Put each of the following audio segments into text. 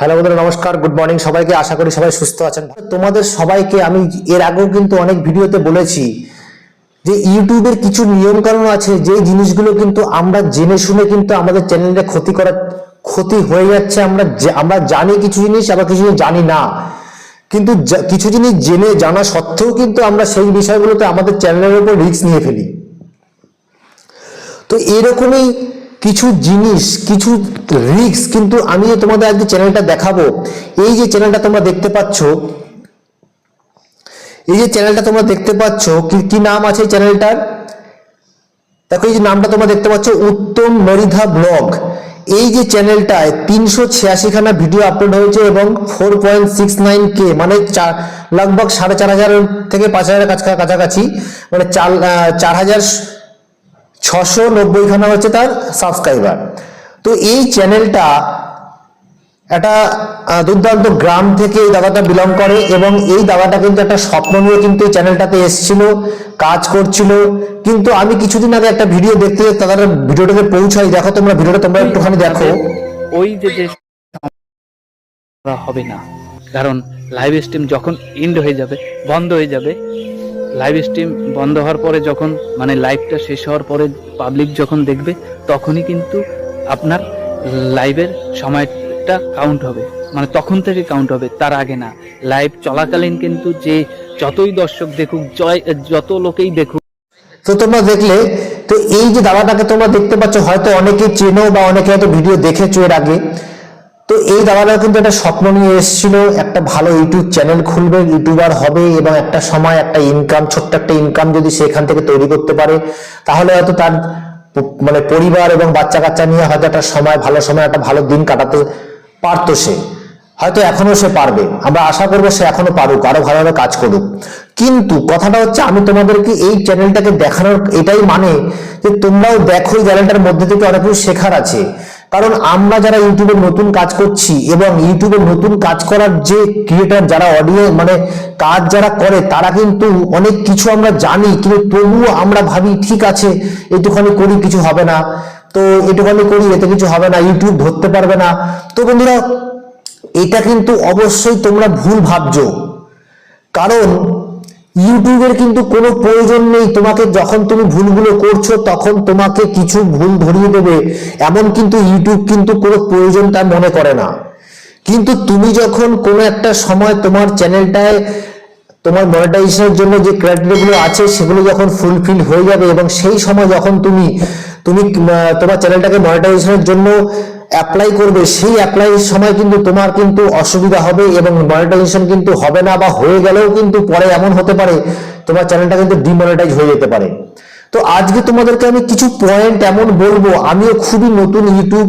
Hello বন্ধুরা, নমস্কার, good morning. সবাইকে আশা করি সবাই সুস্থ আছেন। তোমাদের সবাইকে আমি এর আগেও কিন্তু অনেক ভিডিওতে বলেছি যে ইউটিউবের কিছু নিয়ম কানুন আছে, যে জিনিসগুলো কিন্তু আমরা জেনে শুনে কিন্তু আমাদের চ্যানেলে ক্ষতি করার ক্ষতি হয়ে যাচ্ছে, আমরা আমরা জানি কিছু জিনিস, আবার কিছু জিনিস জানি না। কিন্তু কিছু জিনিস জেনে, জানা সত্ত্বেও কিন্তু আমরা সেই বিষয়গুলোতে আমাদের চ্যানেলের উপর রিস্ক নিয়ে ফেলি। তো এরকমই কিছু জিনিস, কিছু রিক্স কিন্তু আমি তোমাদের আজকে চ্যানেলটা দেখাবো। এই যে চ্যানেলটা তোমরা দেখতে পাচ্ছ, এই যে চ্যানেলটা তোমরা দেখতে পাচ্ছ, কি নাম আছে চ্যানেলটার দেখো এই যে নামটা তোমরা দেখতে পাচ্ছ, উত্তম মরিধা ব্লগ। এই যে চ্যানেলটায় তিনশো ছিয়াশিখানা ভিডিও আপলোড হয়েছে এবং ফোর পয়েন্ট সিক্স নাইন কে মানে চার, লগভগ সাড়ে চার হাজার থেকে পাঁচ হাজারের কাছা- কাছাকাছি মানে চার চার হাজার ছশো নব্বইখানা হচ্ছে তার সাবস্ক্রাইবার তো এই চ্যানেলটা একটা দুর্দান্ত গ্রাম থেকে এই দাদাটা বিলং করে এবং এই দাদাটা কিন্তু একটা স্বপ্ন নিয়ে কিন্তু এই চ্যানেলটাতে এসেছিল, কাজ করছিল। কিন্তু আমি কিছুদিন আগে একটা ভিডিও দেখতে দাদার ভিডিওটাকে পৌঁছাই। দেখো তোমরা ভিডিওটা তোমরা একটুখানি দেখো। ওই যে যে হবে না। কারণ লাইভ স্ট্রিম যখন এন্ড হয়ে যাবে, বন্ধ হয়ে যাবে লাইভ স্ট্রিম বন্ধ হওয়ার পরে যখন মানে লাইভটা শেষ হওয়ার পরে পাবলিক যখন দেখবে, তখনই কিন্তু আপনার লাইভের সময়টা কাউন্ট হবে। মানে তখন থেকে কাউন্ট হবে, তার আগে না। লাইভ চলাকালীন কিন্তু যে যতই দর্শক দেখুক, জয়, যত লোকেই দেখুক। তো তোমরা দেখলে, তো এই যে দাদাটাকে তোমরা দেখতে পাচ্ছ, হয়তো অনেকে চেনো বা অনেকে হয়তো ভিডিও দেখেছ এর আগে। তো এই দাদাটা কিন্তু একটা স্বপ্ন নিয়ে এসেছিল, একটা ভালো ইউটিউব চ্যানেল খুলবে, ইউটিউবার হবে এবং একটা সময়, একটা ইনকাম ছোট্ট একটা ইনকাম যদি সেখান থেকে তৈরি করতে পারে, তাহলে হয়তো তার মানে পরিবার এবং বাচ্চা কাচ্চা নিয়ে হয়তো একটা সময়, ভালো সময়, একটা ভালো দিন কাটাতে পারতো সে। হয়তো এখনও সে পারবে। আমরা আশা করব সে এখনও পারুক, আরও ভালোভাবে কাজ করুক। কিন্তু কথাটা হচ্ছে, আমি তোমাদেরকে এই চ্যানেলটাকে দেখানোর এটাই মানে যে তোমরাও দেখো এই চ্যানেলটার মধ্যে থেকে অনেক কিছু শেখার আছে। কারণ আমরা যারা ইউটিউবে নতুন কাজ করছি এবং ইউটিউবে নতুন কাজ করার যে ক্রিয়েটার যারা অডিও মানে কাজ যারা করে, তারা কিন্তু অনেক কিছু আমরা জানি, কিন্তু তবুও আমরা ভাবি, ঠিক আছে একটুখানি করি, কিছু হবে না। তো এটুখানি করি, এতে কিছু হবে না, ইউটিউব ধরতে পারবে না। তো বন্ধুরা, এটা কিন্তু অবশ্যই তোমরা ভুল ভাবছ। কারণ ইউটিউবের কিন্তু কোনো প্রয়োজন নেই। তোমাকে যখন তুমি ভুলগুলো করছ, তখন তোমাকে কিছু ভুল ধরিয়ে দেবে। এমন কিন্তু ইউটিউব কিন্তু কোনো প্রয়োজন তার মনে করে না। কিন্তু তুমি যখন কোনো একটা সময় তোমার চ্যানেলটায়, তোমার মনিটাইজেশনের জন্য যে ক্রাইটেরিয়াগুলো আছে, সেগুলো যখন ফুলফিল হয়ে যাবে এবং সেই সময় যখন তুমি তুমি তোমার চ্যানেলটাকে মনিটাইজেশনের জন্য অ্যাপ্লাই করবে, সেই অ্যাপ্লাইয়ের সময় কিন্তু তোমার কিন্তু অসুবিধা হবে এবং মনিটাইজেশন কিন্তু হবে না বা হয়ে গেলেও কিন্তু পরে এমন হতে পারে, তোমার চ্যানেলটা কিন্তু ডিমনিটাইজ হয়ে যেতে পারে। তো আজকে তোমাদেরকে আমি কিছু পয়েন্ট এমন বলব, আমিও খুবই নতুন ইউটিউব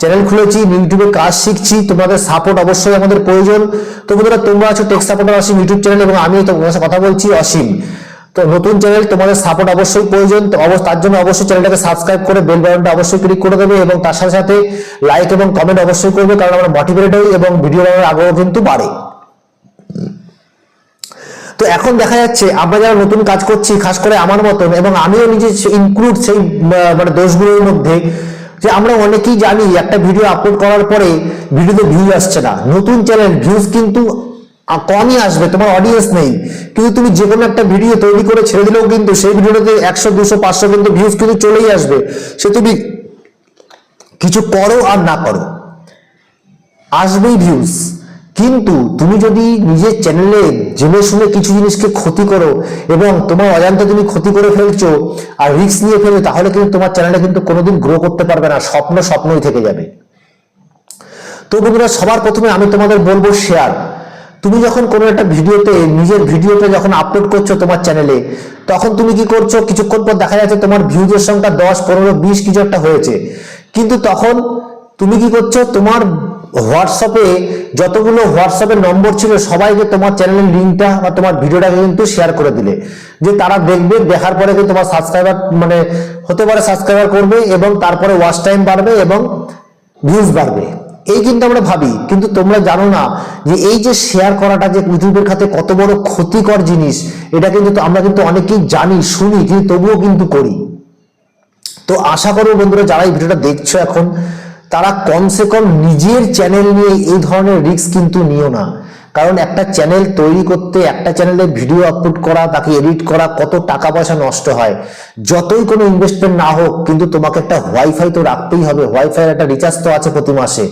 চ্যানেল খুলেছি ইউটিউবে কাজ শিখছি, তোমাদের সাপোর্ট অবশ্যই আমাদের প্রয়োজন। তো বন্ধুরা, তোমরা আছো tech supporter Asim YouTube channel এবং আমি তোমার সাথে কথা বলছি অসীম তো নতুন চ্যানেল, তোমাদের সাপোর্ট অবশ্যই প্রয়োজন। তো তার জন্য অবশ্যই চ্যানেলটাকে সাবস্ক্রাইব করে বেল বাটনটা অবশ্যই ক্লিক করে দেবে এবং তার সাথে সাথে লাইক এবং কমেন্ট অবশ্যই করবে, কারণ আমরা মোটিভেটেড হই এবং ভিডিও বানানোর আগ্রহ কিন্তু বাড়ে। তো এখন দেখা যাচ্ছে, আমরা যারা নতুন কাজ করছি, খাস করে আমার মতন, এবং আমিও নিজে ইনক্লুড সেই মানে দোষগুলোর মধ্যে, যে আমরা অনেকেই জানি একটা ভিডিও আপলোড করার পরে ভিডিওতে ভিউজ আসছে না। নতুন চ্যানেল ভিউজ কিন্তু কমই আসবে, তোমার অডিয়েন্স নেই। কিন্তু তুমি যে কোনো একটা ভিডিও তৈরি করে ছেড়ে দিলেও কিন্তু সেই ভিডিওটাতে একশো, দুশো, পাঁচশো কিন্তু ভিউজ কিন্তু চলেই আসবে। সে তুমি কিছু করো আর না করো। আসবেই ভিউজ কিন্তু তুমি যদি নিজের চ্যানেলে জেনে শুনে কিছু জিনিসকে ক্ষতি করো এবং তোমার অজান্তে তুমি ক্ষতি করে ফেলছো আর রিস্ক নিয়ে ফেলো তাহলে কিন্তু তোমার চ্যানেলটা কিন্তু কোনোদিন গ্রো করতে পারবে না, স্বপ্ন স্বপ্নই থেকে যাবে। তো বন্ধুরা, সবার প্রথমে আমি তোমাদের বলব শেয়ার তুমি যখন কোনো একটা ভিডিওতে, নিজের ভিডিওটা যখন আপলোড করছ তোমার চ্যানেলে তখন তুমি কি করছ? কিছুক্ষণ পর দেখা যাচ্ছে তোমার ভিউজের সংখ্যা দশ, পনেরো, বিশ কিছু একটা হয়েছে। কিন্তু তখন তুমি কি করছ? তোমার হোয়াটসঅ্যাপে যতগুলো হোয়াটসঅ্যাপের নম্বর ছিল, সবাইকে তোমার চ্যানেলের লিঙ্কটা বা তোমার ভিডিওটাকে কিন্তু শেয়ার করে দিলে। যে তারা দেখবে, দেখার পরে কিন্তু তোমার সাবস্ক্রাইবার মানে হতে পারে সাবস্ক্রাইবার করবে এবং তারপরে ওয়াচ টাইম বাড়বে এবং ভিউজ বাড়বে। এই কিন্তু আমরা ভাবি, কিন্তু তোমরা জানো না যে এই যে শেয়ার করাটা যে ইউটিউবের খাতে কত বড় ক্ষতিকর জিনিস, এটা কিন্তু আমরা কিন্তু অনেকেই জানি, শুনি, কিন্তু তবুও কিন্তু করি। তো আশা করব বন্ধুরা, যারা এই ভিডিওটা দেখছ এখন, তারা কমসে কম নিজের চ্যানেল নিয়ে এই ধরনের রিস্ক কিন্তু নিও না। কারণ একটা চ্যানেল তৈরি করতে, একটা চ্যানেলে ভিডিও আপলোড করা, তাকে এডিট করা, কত টাকা পয়সা নষ্ট হয়। যতই কোনো ইনভেস্টমেন্ট না হোক, কিন্তু তোমাকে একটা ওয়াইফাই তো রাখতেই হবে। ওয়াইফাই একটা রিচার্জ তো আছে প্রতি মাসে।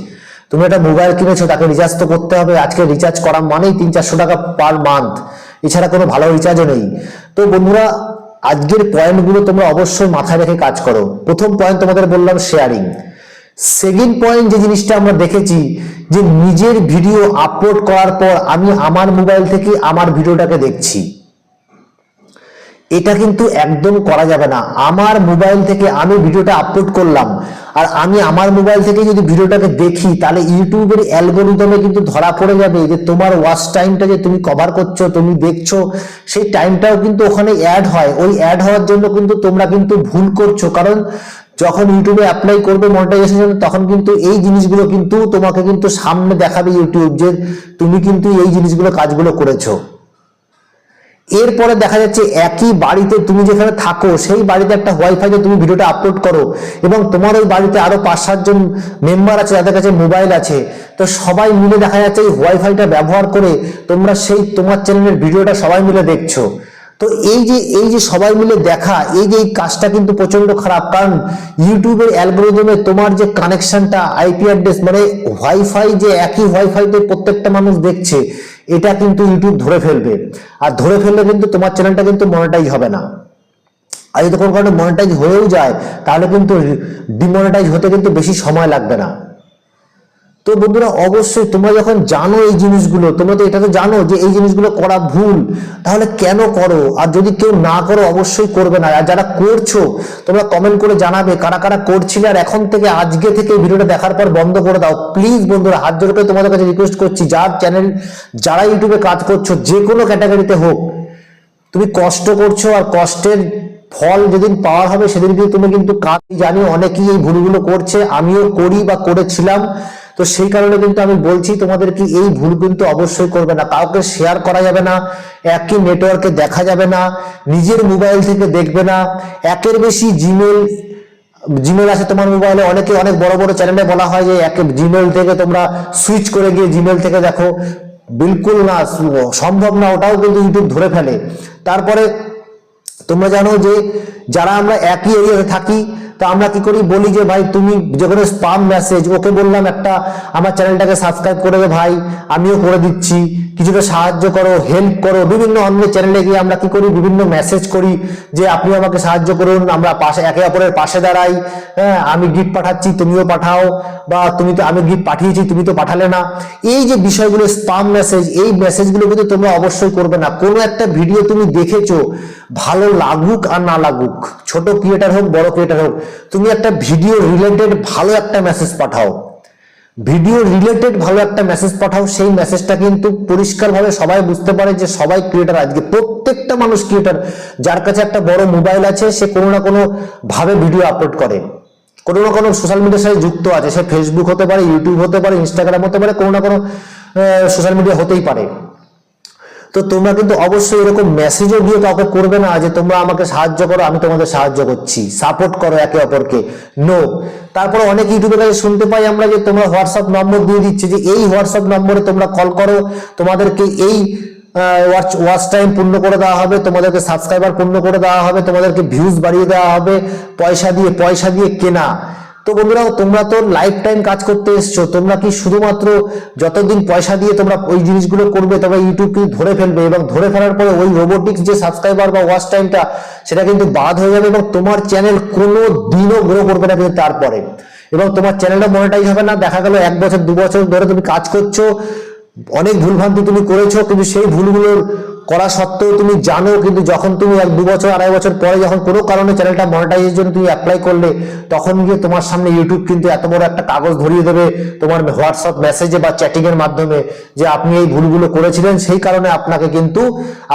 তুমি একটা মোবাইল কিনেছো, তাকে রিচার্জ তো করতে হবে, আজকে রিচার্জ করা মানেই তিন চারশো টাকা পার মান্থ এছাড়া কোনো ভালো রিচার্জও নেই। তো বন্ধুরা, আজকের পয়েন্টগুলো তোমরা অবশ্যই মাথায় রেখে কাজ করো। প্রথম পয়েন্ট তোমাদের বললাম শেয়ারিং সেকেন্ড পয়েন্ট যে জিনিসটা আমরা দেখেছি, যে নিজের ভিডিও আপলোড করার পর আমি আমার মোবাইল থেকে আমার ভিডিওটাকে দেখছি। এটা কিন্তু একদম করা যাবে না। আমার মোবাইল থেকে আমি ভিডিওটা আপলোড করলাম। আর আমি আমার মোবাইল থেকে যদি ভিডিওটাকে দেখি, তাহলে ইউটিউবের অ্যালগোরিদমে কিন্তু ধরা পড়ে যাবে যে তোমার ওয়াচ টাইমটা যে তুমি কভার করছ, তুমি দেখছ, সেই টাইমটাও কিন্তু ওখানে অ্যাড হয়। ওই অ্যাড হওয়ার জন্য কিন্তু তোমরা কিন্তু ভুল করছ। কারণ যখন ইউটিউবে অ্যাপ্লাই করবে মনিটাইজেশন তখন কিন্তু এই জিনিসগুলো কিন্তু তোমাকে কিন্তু সামনে দেখাবে ইউটিউব যে তুমি কিন্তু এই জিনিসগুলো কাজগুলো করেছ। এরপরে দেখা যাচ্ছে একই বাড়িতে তুমি যেখানে থাকো, সেই বাড়িতে একটা ওয়াইফাইতে তুমি ভিডিওটা আপলোড করো এবং তোমার ওই বাড়িতে আরও পাঁচ সাতজন মেম্বার আছে, যাদের কাছে মোবাইল আছে। তো সবাই মিলে দেখা যাচ্ছে এই ওয়াইফাইটা ব্যবহার করে তোমরা সেই তোমার চ্যানেলের ভিডিওটা সবাই মিলে দেখছ। তো এই যে এই যে সবাই মিলে দেখা, এই যে এই কাজটা কিন্তু প্রচণ্ড খারাপ, কারণ ইউটিউবের অ্যালগোরিদমে তোমার যে কানেকশনটা, আইপি অ্যাড্রেস মানে ওয়াইফাই যে একই ওয়াইফাইতে প্রত্যেকটা মানুষ দেখছে, এটা কিন্তু ইউটিউব ধরে ফেলবে। আর ধরে ফেললে কিন্তু তোমার চ্যানেলটা কিন্তু মনিটাইজ হবে না। আর যদি কোনো কারণে মনিটাইজ হয়েও যায়, তাহলে কিন্তু ডিমনিটাইজ হতে কিন্তু বেশি সময় লাগবে না। তো বন্ধুরা, অবশ্যই তোমরা যখন জানো এই জিনিসগুলো, তোমরা তো এটা তো জানো যে এই জিনিসগুলো করা ভুল, তাহলে কেন করো? আর যদি কেউ না করো, অবশ্যই করবে না। আর যারা করছ, তোমরা কমেন্ট করে জানাবে কারা কারা করছিলে, আর এখন থেকে আজকে থেকে ভিডিওটা দেখার পর বন্ধ করে দাও। প্লিজ বন্ধুরা, হাত জোর করে তোমাদের কাছে রিকোয়েস্ট করছি, যার চ্যানেল যারা ইউটিউবে কাজ করছ, যে কোনো ক্যাটাগরিতে হোক, তুমি কষ্ট করছ আর কষ্টের ফল যেদিন পাওয়ার হবে, সেদিন কিন্তু তুমি কিন্তু কাজ জানি, অনেকেই এই ভুলগুলো করছে। আমিও করি বা করেছিলাম। তো সেই কারণে কিন্তু আমি বলছি, তোমাদের কি এই ভুল কিন্তু অবশ্যই করবে না। কাউকে শেয়ার করা যাবে না, একই নেটওয়ার্কে দেখা যাবে না, নিজের মোবাইল থেকে দেখবে না। একের বেশি জিমেল জিমেল আছে তোমার মোবাইলে অনেকে অনেক বড় বড় চ্যানেলে বলা হয় যে এক জিমেল থেকে তোমরা সুইচ করে গিয়ে জিমেল থেকে দেখো। বিলকুল না, সম্ভব না, ওটাও কিন্তু ইউটিউব ধরে ফেলে। তারপরে তোমরা জানো যে যারা আমরা একই এরিয়াতে থাকি, তো আমরা কি করি? বলি যে, ভাই, তুমি যে কোনো স্পাম মেসেজ ওকে বললাম একটা, আমার চ্যানেলটাকে সাবস্ক্রাইব করে দে ভাই, আমিও করে দিচ্ছি। কিছুটা সাহায্য করো হেল্প করো। বিভিন্ন অন্য চ্যানেলে গিয়ে আমরা কি করি? বিভিন্ন মেসেজ করি যে, আপনি আমাকে সাহায্য করুন, আমরা পাশে, একে অপরের পাশে দাঁড়াই। হ্যাঁ আমি গিফট পাঠাচ্ছি, তুমিও পাঠাও। বা, তুমি তো, আমি গিফট পাঠিয়েছি, তুমি তো পাঠালে না। এই যে বিষয়গুলো স্পাম মেসেজ এই মেসেজগুলো কিন্তু তোমরা অবশ্যই করবে না। কোনো একটা ভিডিও তুমি দেখেছ, ভালো লাগুক আর না লাগুক ছোট ক্রিয়েটার হোক, বড় ক্রিয়েটার হোক, তুমি একটা ভিডিও রিলেটেড ভালো একটা মেসেজ পাঠাও। ভিডিও রিলেটেড ভালো একটা মেসেজ পাঠাও, সেই মেসেজটা কিন্তু পরিষ্কারভাবে সবাই বুঝতে পারে যে সবাই ক্রিয়েটার আজকে। প্রত্যেকটা মানুষ ক্রিয়েটার যার কাছে একটা বড় মোবাইল আছে, সে কোনো না কোনো ভাবে ভিডিও আপলোড করে। কোনো না কোনো সোশ্যাল মিডিয়ার সাথে যুক্ত আছে, সে ফেসবুক হতে পারে ইউটিউব হতে পারে ইনস্টাগ্রাম হতে পারে, কোনো না কোনো সোশ্যাল মিডিয়া হতেই পারে। তো তোমরা কিন্তু অবশ্যই এরকম মেসেজও দিয়ে কাউকে করবে না যে তোমরা আমাকে সাহায্য করো, আমি তোমাদের সাহায্য করছি। সাপোর্ট করো একে অপরকে। নো তারপরে অনেক ইউটিউবের কাছে শুনতে পাই আমরা যে তোমরা হোয়াটসঅ্যাপ নম্বর দিয়ে দিচ্ছে যে এই হোয়াটসঅ্যাপ নম্বরে তোমরা কল করো। তোমাদেরকে এই ওয়াচ ওয়াচ টাইম পূর্ণ করে দেওয়া হবে। তোমাদেরকে সাবস্ক্রাইবার পূর্ণ করে দেওয়া হবে। তোমাদেরকে ভিউজ বাড়িয়ে দেওয়া হবে। পয়সা দিয়ে পয়সা দিয়ে কেনা। তো বন্ধুরা, তোমরা তো লাইফ টাইম কাজ করতে এসছো। তোমরা কি শুধুমাত্র যতদিন পয়সা দিয়ে তোমরা ওই জিনিসগুলো করবে তবে ইউটিউব কিন্তু ধরে ফেলবে এবং ধরে ফেলার পরে ওই রোবোটিক্স যে সাবস্ক্রাইবার বা ওয়াচ টাইমটা সেটা কিন্তু বাদ হয়ে যাবে এবং তোমার চ্যানেল কোনো দিনও গ্রো করবে না কিন্তু তারপরে। এবং তোমার চ্যানেলটা মনিটাইজ হবে না, দেখা গেল এক বছর, দু বছর ধরে তুমি কাজ করছ অনেক ভুলভ্রান্তি তুমি করেছ, কিন্তু সেই ভুলগুলোর করা সত্ত্বেও তুমি জানো, কিন্তু যখন তুমি এক দু বছর, আড়াই বছর পরে যখন কোনো কারণে চ্যানেলটা মনিটাইজের জন্য তুমি অ্যাপ্লাই করলে, তখন গিয়ে তোমার সামনে ইউটিউব কিন্তু এত বড় একটা কাগজ ধরিয়ে দেবে, তোমার হোয়াটসঅ্যাপ মেসেজে বা চ্যাটিং এর মাধ্যমে যে আপনি এই ভুলগুলো করেছিলেন, সেই কারণে আপনাকে কিন্তু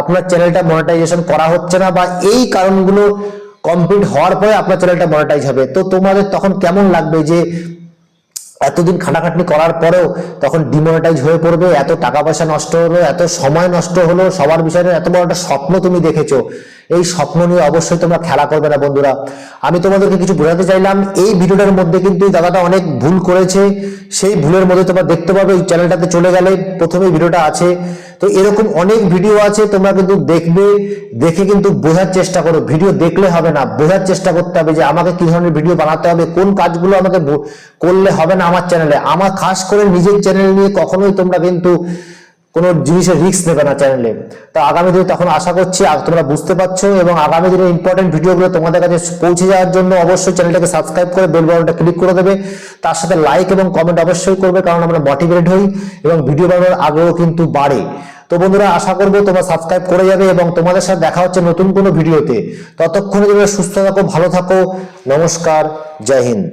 আপনার চ্যানেলটা মনিটাইজেশন করা হচ্ছে না, বা এই কারণগুলো কমপ্লিট হওয়ার পরে আপনার চ্যানেলটা মনিটাইজ হবে। তো তোমাদের তখন কেমন লাগবে যে এতদিন খাটাখাটনি করার পরেও তখন ডিমোনিটাইজ হয়ে পড়বে, এত টাকা পয়সা নষ্ট হলো, এত সময় নষ্ট হলো, সবার বিষয়ে এত বড় একটা স্বপ্ন তুমি দেখেছ। এই স্বপ্ন নিয়ে অবশ্যই তোমরা খেলা করবে না, বন্ধুরা। আমি তোমাদেরকে কিছু বোঝাতে চাইলাম, এই ভিডিওটার মধ্যে কিন্তু দাদাটা অনেক ভুল করেছে। সেই ভুলের মধ্যে তোমরা দেখতে পাবে এই চ্যানেলটাতে চলে গেলে প্রথমে ভিডিওটা আছে। তো এরকম অনেক ভিডিও আছে, তোমরা কিন্তু দেখবে, দেখে কিন্তু বোঝার চেষ্টা করো। ভিডিও দেখলে হবে না, বোঝার চেষ্টা করতে হবে যে আমাকে কি ধরনের ভিডিও বানাতে হবে, কোন কাজগুলো আমাকে করলে হবে না আমার চ্যানেলে। আমার খাস করে নিজের চ্যানেল নিয়ে কখনোই তোমরা কিন্তু কোনো জিনিসের রিস্ক নেবে না চ্যানেলে তো আগামী দিনে তখন আশা করছি তোমরা বুঝতে পারছ, এবং আগামী দিনে ইম্পর্টেন্ট ভিডিওগুলো তোমাদের কাছে পৌঁছে যাওয়ার জন্য অবশ্যই চ্যানেলটাকে সাবস্ক্রাইব করে বেল বাটনটা ক্লিক করে দেবে। তার সাথে লাইক এবং কমেন্ট অবশ্যই করবে, কারণ আমরা মোটিভেট হই, এবং ভিডিও বানানোর আগ্রহ কিন্তু বাড়ে। তো বন্ধুরা, আশা করব তোমরা সাবস্ক্রাইব করে যাবে, এবং তোমাদের সাথে দেখা হচ্ছে নতুন কোনো ভিডিওতে ততক্ষণে তোমরা সুস্থ থাকো, ভালো থাকো। নমস্কার, জয় হিন্দ।